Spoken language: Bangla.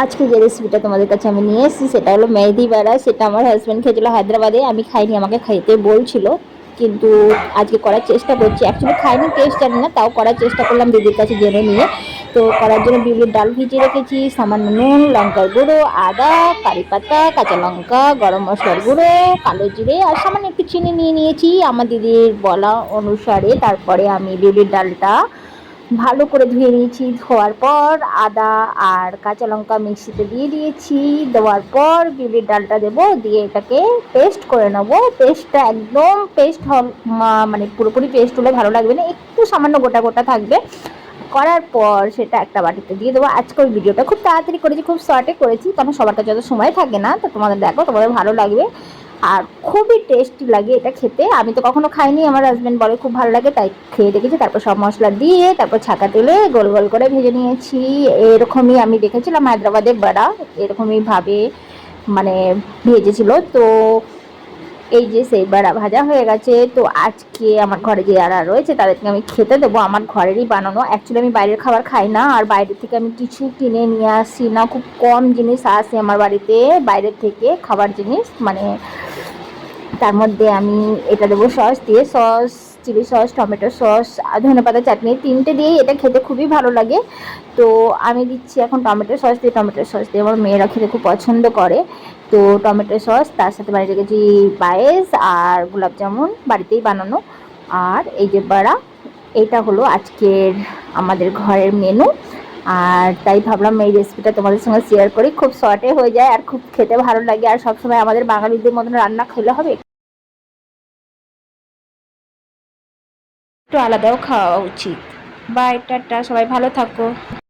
আজকে যে রেসিপিটা তোমাদের কাছে আমি নিয়ে এসেছি, সেটা হলো মেহেদি বেড়া। সেটা আমার হাজব্যান্ড খেয়েছিল হায়দ্রাবাদে, আমি খাইনি, আমাকে খাইতে বলছিল। কিন্তু আজকে করার চেষ্টা করছি। অ্যাকচুয়ালি খাইনি টেস্ট জানি না, তাও করার চেষ্টা করলাম দিদির কাছে জেনে নিয়ে। তো করার জন্য বিউলির ডাল ভিজিয়ে রেখেছি, সামান্য নুন, লঙ্কার গুঁড়ো, আদা, কারি পাতা, কাঁচা লঙ্কা, গরম মশলার গুঁড়ো, কালো জিরে আর সামান্য একটু চিনি নিয়ে নিয়েছি। আমার দিদির বলা অনুসারে তারপরে আমি বিউলির ডালটা ভালো করে ধুয়ে নিয়েছি। ধোয়ার পর আদা আর কাঁচা লঙ্কা মিক্সিতে দিয়ে দিয়েছি। দেওয়ার পর বিউলির ডালটা দেবো, দিয়ে এটাকে পেস্ট করে নেব। পেস্টটা একদম পেস্ট হল মানে পুরোপুরি পেস্ট হলে ভালো লাগবে না, একটু সামান্য গোটা গোটা থাকবে। করার পর সেটা একটা বাটিতে দিয়ে দেবো। আজকে ওই ভিডিওটা খুব তাড়াতাড়ি করেছি, খুব শর্টে করেছি কারণ সবার কাছে যত সময় থাকে না। তো তোমাদের দেখো, তোমাদের ভালো লাগবে। আর খুবই টেস্টি লাগে এটা খেতে। আমি তো কখনো খাইনি, আমার হাজব্যান্ড বলে খুব ভালো লাগে, তাই খেয়ে দেখেছি। তারপর সব মশলা দিয়ে, তারপর ছাকা তেলে গোল গোল করে ভেজে নিয়েছি। এরকমই আমি দেখেছিলাম হায়দ্রাবাদের বড়া, এরকমই ভাবে মানে ভেজেছিল। তো এই যে সেই বেড়া ভাজা হয়ে গেছে, তো আজকে আমার ঘরে যে যারা রয়েছে, তাদেরকে আমি খেতে দেবো। আমার ঘরেরই বানানো। অ্যাকচুয়ালি আমি বাইরের খাবার খাই না, আর বাইরে থেকে আমি কিছু কিনে নিয়ে আসি না। খুব কম জিনিস আসে আমার বাড়িতে, বাইরের থেকে খাবার জিনিস মানে তার মধ্যে আমি এটা দেবো সস দিয়ে sauce, chilli sauce, tomato sauce ধনে পাতা চাটনি, তিনটে দিয়েই এটা খেতে খুবই ভালো লাগে। তো আমি দিচ্ছি এখন টমেটো সস দিয়ে টমেটো সস দিয়ে আমার মেয়েরা খেতে খুব পছন্দ করে। তো টমেটো সস, তার সাথে বাড়ি রেখেছি পায়েস আর গোলাপ জামুন, বাড়িতেই বানানো। আর এই যে বড়া, এটা হলো আজকের আমাদের ঘরের মেনু আর তাই ভাবলাম এই রেসিপিটা তোমাদের সঙ্গে শেয়ার করি। খুব শর্টে হয়ে যায় আর খুব খেতে ভালো লাগে আর সবসময় আমাদের বাঙালিদের মতন রান্না খেলে হবে। একটু আলাদাও খাওয়া উচিত। বা এটা সবাই ভালো থাকো।